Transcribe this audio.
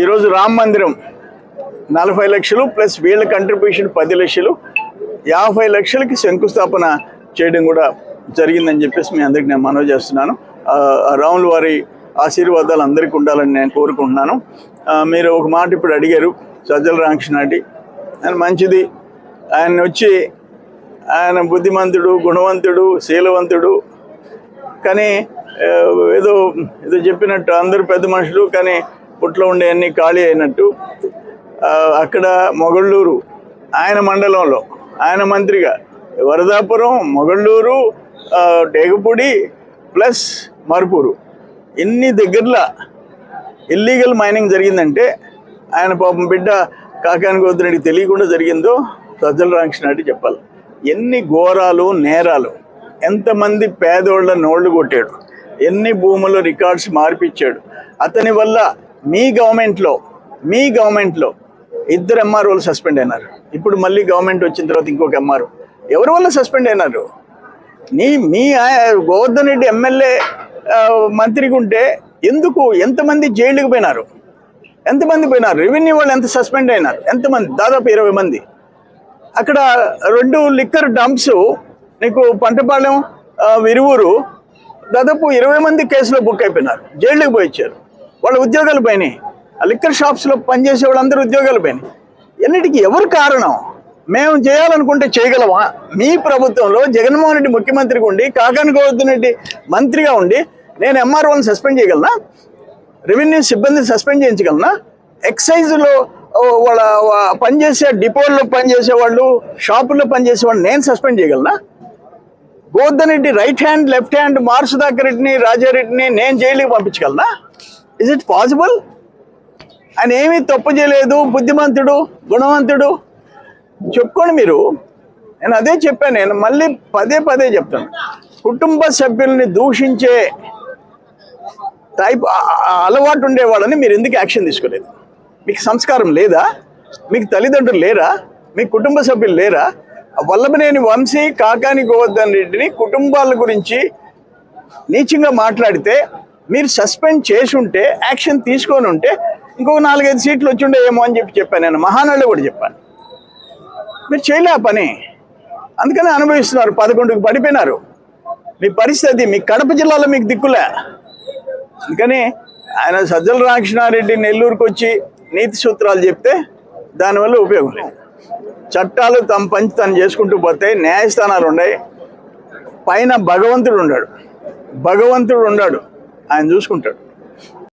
ఈరోజు రామ్ మందిరం నలభై లక్షలు ప్లస్ వీళ్ళ కంట్రిబ్యూషన్ పది లక్షలు. యాభై లక్షలకి శంకుస్థాపన చేయడం కూడా జరిగిందని చెప్పేసి మీ అందరికి నేను మనవి చేస్తున్నాను. రాముల వారి ఆశీర్వాదాలు అందరికీ ఉండాలని నేను కోరుకుంటున్నాను. మీరు ఒక మాట ఇప్పుడు అడిగారు సజ్జల రామకృష్ణాటి ఆయన మంచిది. ఆయన వచ్చి ఆయన బుద్ధిమంతుడు గుణవంతుడు శీలవంతుడు. కానీ ఏదో ఏదో చెప్పినట్టు అందరూ పెద్ద మనుషులు కానీ పుట్లో ఉండే అన్ని ఖాళీ అయినట్టు అక్కడ మొగళ్ళూరు ఆయన మండలంలో ఆయన మంత్రిగా వరదాపురం మొగళ్ళూరు టేగపూడి ప్లస్ మరుపూరు. ఇన్ని దగ్గరలో ఇల్లీగల్ మైనింగ్ జరిగిందంటే ఆయన పాపం బిడ్డ కాకాని గోత్రుడికి తెలియకుండా జరిగిందో సజ్జల రామకృష్ణ చెప్పాలి. ఎన్ని ఘోరాలు నేరాలు ఎంతమంది పేదోళ్ళ నోళ్ళు కొట్టాడు ఎన్ని భూముల రికార్డ్స్ మార్పిచ్చాడు. అతని వల్ల మీ గవర్నమెంట్లో మీ గవర్నమెంట్లో ఇద్దరు ఎంఆర్ఓలు సస్పెండ్ అయినారు. ఇప్పుడు మళ్ళీ గవర్నమెంట్ వచ్చిన తర్వాత ఇంకొక ఎంఆర్ఓ ఎవరి వల్ల సస్పెండ్ అయినారు? నీ మీ గోవర్ధన్ రెడ్డి ఎమ్మెల్యే మంత్రిగా మంత్రికి ఉంటే ఎందుకు ఎంతమంది జైలుకి పోయినారు? ఎంతమంది పోయినారు? రెవెన్యూ వాళ్ళు ఎంత సస్పెండ్ అయినారు? ఎంతమంది? దాదాపు ఇరవై మంది. అక్కడ రెండు లిక్కర్ డంప్స్ నీకు పంటపాలెం ఆ, విరువురు దాదాపు ఇరవై మంది కేసులో బుక్ అయిపోయినారు. జైళ్ళకి పోయి ఇచ్చారు వాళ్ళ ఉద్యోగాలు పోయినాయి. ఆ లిక్కర్ షాప్స్లో పనిచేసే వాళ్ళందరూ ఉద్యోగాలు పోయినాయి. ఎన్నిటికీ ఎవరు కారణం? మేము చేయాలనుకుంటే చేయగలమా? మీ ప్రభుత్వంలో జగన్మోహన్ రెడ్డి ముఖ్యమంత్రిగా ఉండి కాకాని గోవర్ధన్ రెడ్డి మంత్రిగా ఉండి నేను ఎంఆర్ఓని సస్పెండ్ చేయగలనా? రెవెన్యూ సిబ్బందిని సస్పెండ్ చేయించగలనా? ఎక్సైజ్లో వాళ్ళ పనిచేసే డిపోల్లో పనిచేసే వాళ్ళు షాపుల్లో పనిచేసే వాళ్ళు నేను సస్పెండ్ చేయగలనా? Govardhan Reddy right hand left hand మార్సుదాకర్ రెడ్డిని రాజారెడ్డిని నేను జైలుకి పంపించగలనా? ఇస్ ఇట్ పాసిబుల్ ఆయన ఏమీ తప్పు చేయలేదు బుద్ధిమంతుడు గుణవంతుడు. చెప్పుకోండి మీరు. నేను అదే చెప్పాను నేను మళ్ళీ పదే పదే చెప్తాను. కుటుంబ సభ్యుల్ని దూషించే టైప్ అలవాటు ఉండేవాళ్ళని మీరు ఎందుకు యాక్షన్ తీసుకోలేదు? మీకు సంస్కారం లేదా? మీకు తల్లిదండ్రులు లేరా? మీ కుటుంబ సభ్యులు లేరా? వల్లభనేని వంశీ కాకాని గోవర్ధన్ రెడ్డిని కుటుంబాల గురించి నీచంగా మాట్లాడితే మీరు సస్పెండ్ చేసి ఉంటే యాక్షన్ తీసుకొని ఉంటే ఇంకొక నాలుగైదు సీట్లు వచ్చి ఉండేమో అని చెప్పి చెప్పాను నేను. మహానాడులో కూడా చెప్పాను. మీరు చేయలే ఆ పని. అందుకనే అనుభవిస్తున్నారు పదకొండుకి పడిపోయినారు. మీ పరిస్థితి మీ కడప జిల్లాలో మీకు దిక్కులే. అందుకని ఆయన సజ్జల రామకృష్ణారెడ్డి నెల్లూరుకు వచ్చి నీతి సూత్రాలు చెప్తే దానివల్ల ఉపయోగం లేదు. చట్టాలు తమ పంచి తను చేసుకుంటూ పోతే న్యాయస్థానాలు ఉన్నాయి. పైన భగవంతుడు ఉన్నాడు. భగవంతుడు ఉన్నాడు. ఆయన చూసుకుంటాడు.